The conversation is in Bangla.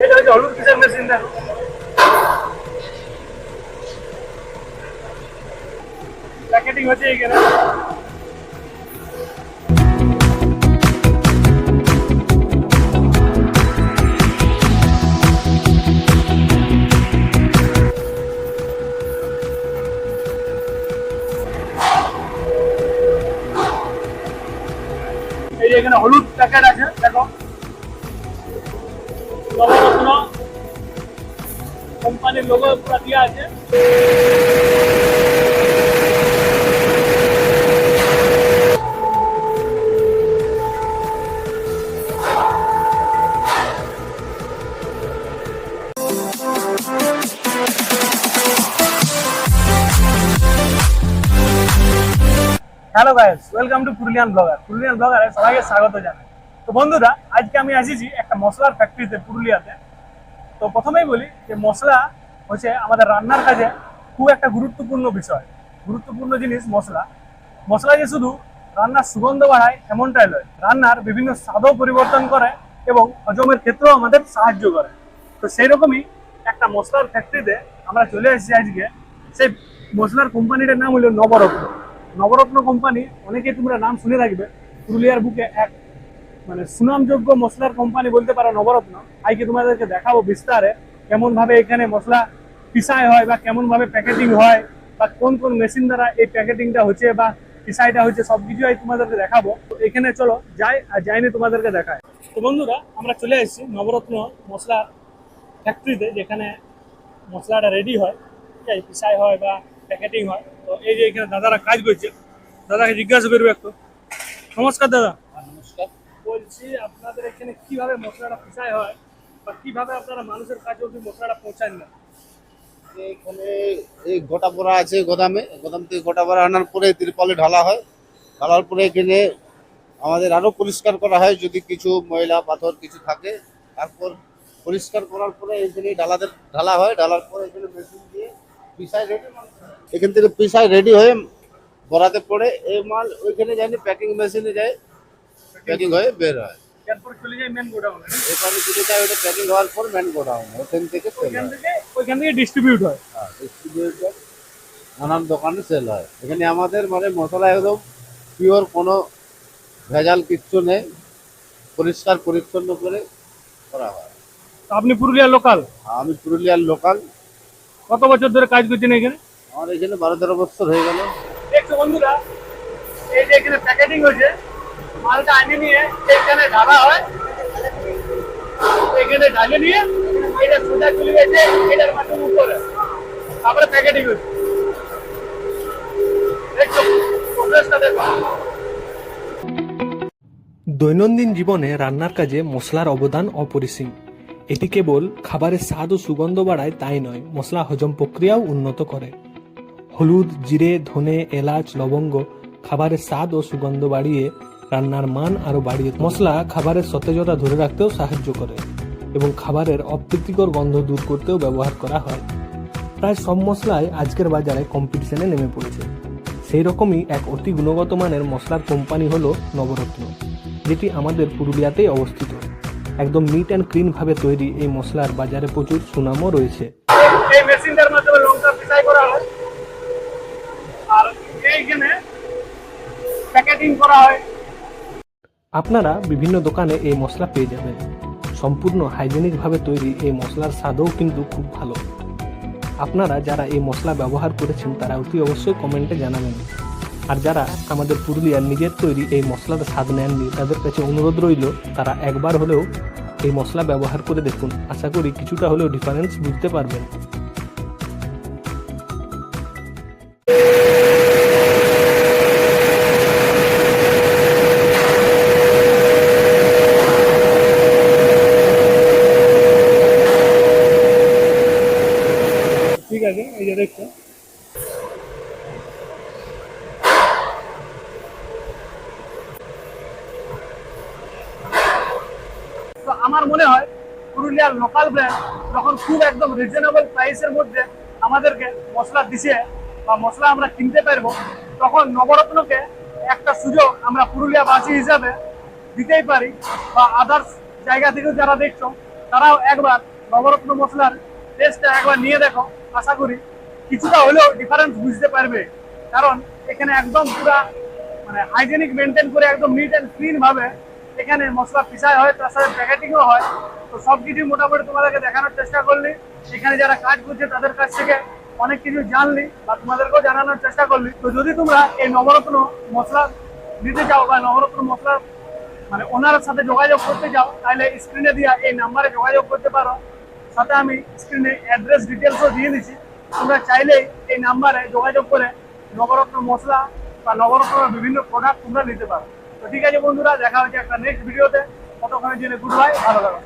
এটা হচ্ছে হলুদ কিসের মেশিন দেখো প্যাকেটিং হচ্ছে এখানে এই যে এখানে হলুদ প্যাকেট আছে দেখো নবরত্ন কোম্পানির লোগো পুরো দেওয়া আছে। Hello guys welcome to Purulian blogger Purulian ব্লগারে সবাইকে স্বাগত জানাই। তো বন্ধুরা, আজকে আমি এসেছি একটা মশলার ফ্যাক্টরিতে পুরুলিয়াতে। তো প্রথমেই বলি যে মশলা হচ্ছে আমাদের রান্নার কাজে খুব একটা গুরুত্বপূর্ণ বিষয়। গুরুত্বপূর্ণ জিনিস মশলা। মশলা যে শুধু রান্নার সুগন্ধ বাড়ায়, এমনটাই নয়। রান্নার বিভিন্ন স্বাদও পরিবর্তন করে এবং হজমের ক্ষেত্রেও আমাদের সাহায্য করে। তো সেই রকমই একটা মশলার ফ্যাক্টরিতে আমরা চলে এসেছি আজকে। সেই মশলার কোম্পানিটার নাম হলো নবরত্ন। নবরত্ন কোম্পানি, অনেকেই তোমরা নাম শুনে রাখবে পুরুলিয়ার বুকে এক মানে সুনামযোগ্য মশলার কোম্পানি বলতে পারো নবরত্ন আজকে তোমাদেরকে দেখাবো বিস্তারে কেমন ভাবে এখানে মশলা পিসাই হয় বা কেমন ভাবে প্যাকেটিং হয় বা কোন কোন মেশিন দ্বারা এই প্যাকেটিংটা হচ্ছে বা পিসাইটা হচ্ছে সবকিছু আজ তোমাদেরকে দেখাবো। এখানে চলো, যাই আর যাইনি তোমাদেরকে দেখায়। তো বন্ধুরা, আমরা চলে এসেছি নবরত্ন মশলা ফ্যাক্টরিতে, যেখানে মশলাটা রেডি হয়, ঠিক আছে, পিসাই হয় বা প্যাকেটিং হয়। তো এই যে এখানে দাদারা কাজ করছে, দাদাকে জিজ্ঞাসা করবে একটু। নমস্কার দাদা। বলছি, আপনাদের এখানে কীভাবে মশলাটা পিসাই হয় বা কীভাবে আপনারা মানুষের কাছে অব্দি মশলাটা পৌঁছান না? এখানে এই গোটা বড়া আছে গোদামে। গোদাম থেকে গোটা বড়া আনার পরে তিরপলে ঢালা হয়। ঢালার পরে এখানে আমাদের আরও পরিষ্কার করা হয় যদি কিছু ময়লা, পাথর কিছু থাকে। তারপর পরিষ্কার করার পরে এখানে ঢালাতে ঢালা হয়। ঢালার পরে এখানে মেশিন দিয়ে পিসাই রেডি এখান থেকে পিসায় রেডি হয়ে বড়াতে পড়ে। এই মাল ওইখানে যায়নি প্যাকিং মেশিনে যায়। প্যাকিং হয়ে বের হয়। এরপর চলে যাই মেন গোডাউনে এরপরে যদি যায় ওটা প্যাকিং হওয়ার পর ম্যান গোডাউন ওখান থেকে সেল হয়। থেকে ওইখান থেকে ডিস্ট্রিবিউট হয়। হ্যাঁ, নানান দোকানে সেল হয়। এখানে আমাদের মানে মশলা একদম পিওর কোনো ভেজাল কিচ্ছু নেই। পরিষ্কার পরিচ্ছন্ন করে করা হয়। আপনি পুরুলিয়ার লোকাল আমি পুরুলিয়ার লোকাল কত বছর ধরে কাজ করছেন এখানে? আমার এখানে বারো তেরো বছর হয়ে গেল। বন্ধুরা এই যে এখানে প্যাকেটিং হয়েছে মালটা নিয়ে এখানে ঢালা হয়। এখানে ঢালে নিয়ে এটা গেছে, এটার উপরে। তারপরে প্যাকেটিং দৈনন্দিন জীবনে রান্নার কাজে মশলার অবদান অপরিসীম। এটি কেবল খাবারের স্বাদ ও সুগন্ধ বাড়ায় তাই নয়, মশলা হজম প্রক্রিয়াও উন্নত করে। হলুদ, জিরে, ধনে, এলাচ, লবঙ্গ খাবারের স্বাদ ও সুগন্ধ বাড়িয়ে রান্নার মান আরও বাড়িয়ে মশলা খাবারের সতেজতা ধরে রাখতেও সাহায্য করে এবং খাবারের অপ্রীতিকর গন্ধ দূর করতেও ব্যবহার করা হয়। প্রায় সব মশলাই আজকের বাজারে কম্পিটিশনে নেমে পড়েছে। সেই রকমই এক অতি গুণগত মানের মশলার কোম্পানি হলো নবরত্ন, যেটি আমাদের পুরুলিয়াতেই অবস্থিত। একদম নিট অ্যান্ড ক্লিনভাবে তৈরি এই মশলার বাজারে প্রচুর সুনামও রয়েছে। এই মেশিনটার মাধ্যমে লঙ্কা পিসাই করা হয়। আর এইখানে প্যাকেটিং করা হয়। আপনারা বিভিন্ন দোকানে এই মশলা পেয়ে যাবেন। সম্পূর্ণ হাইজেনিকভাবে তৈরি এই মশলার স্বাদও কিন্তু খুব ভালো। আপনারা যারা এই মশলা ব্যবহার করেছেন, তারা অতি অবশ্যই কমেন্টে জানাবেন। আর যারা আমাদের পুরুলিয়ার নিজের তৈরি এই মশলার স্বাদ নেননি, তাদের কাছে অনুরোধ রইল, তারা একবার হলেও এই মশলা ব্যবহার করে দেখুন। আশা করি কিছুটা হলেও ডিফারেন্স বুঝতে পারবেন ঠিক আছে এই যে দেখছ তো আমার মনে হয় পুরুলিয়ার লোকাল ব্র্যান্ড যখন খুব একদম রিজনেবল প্রাইসের মধ্যে আমাদেরকে মশলা দিছে বা মশলা আমরা কিনতে পারব, তখন নবরত্নকে একটা সুযোগ আমরা পুরুলিয়াবাসী হিসাবে দিতেই পারি বা আদার্স জায়গা থেকেও যারা দেখছ, তারাও একবার নবরত্ন মশলার টেস্টটা একবার নিয়ে দেখো। আশা করি কিছুটা হলেও ডিফারেন্স বুঝতে পারবে। কারণ এখানে একদম পুরা মানে হাইজেনিক মেনটেন করে একদম নিট অ্যান্ড ক্লিন ভাবে এখানে মশলা পিসাই হয়, তার সাথে প্যাকেটিংও হয়। তো সব কিছু মোটামুটি তোমাদেরকে দেখানোর চেষ্টা করলি। এখানে যারা কাজ করছে তাদের কাছ থেকে অনেক কিছু জানলি বা তোমাদেরকেও জানানোর চেষ্টা করলি। তো যদি তোমরা এই নবরত্ন মশলা নিতে চাও বা নবরত্ন মশলা মানে ওনার সাথে যোগাযোগ করতে চাও, তাহলে স্ক্রিনে দিয়া এই নাম্বারে যোগাযোগ করতে পারো। সাথে আমি স্ক্রিনে অ্যাড্রেস ডিটেলসও দিয়ে দিচ্ছি তোমরা চাইলেই এই নাম্বারে যোগাযোগ করে নবরত্ন মশলা বা নবরত্ন বিভিন্ন প্রোডাক্ট তোমরা নিতে পারো। তো ঠিক আছে বন্ধুরা, দেখা হচ্ছে একটা নেক্সট ভিডিওতে কতক্ষণের জন্য গুড বাই ভালো লাগো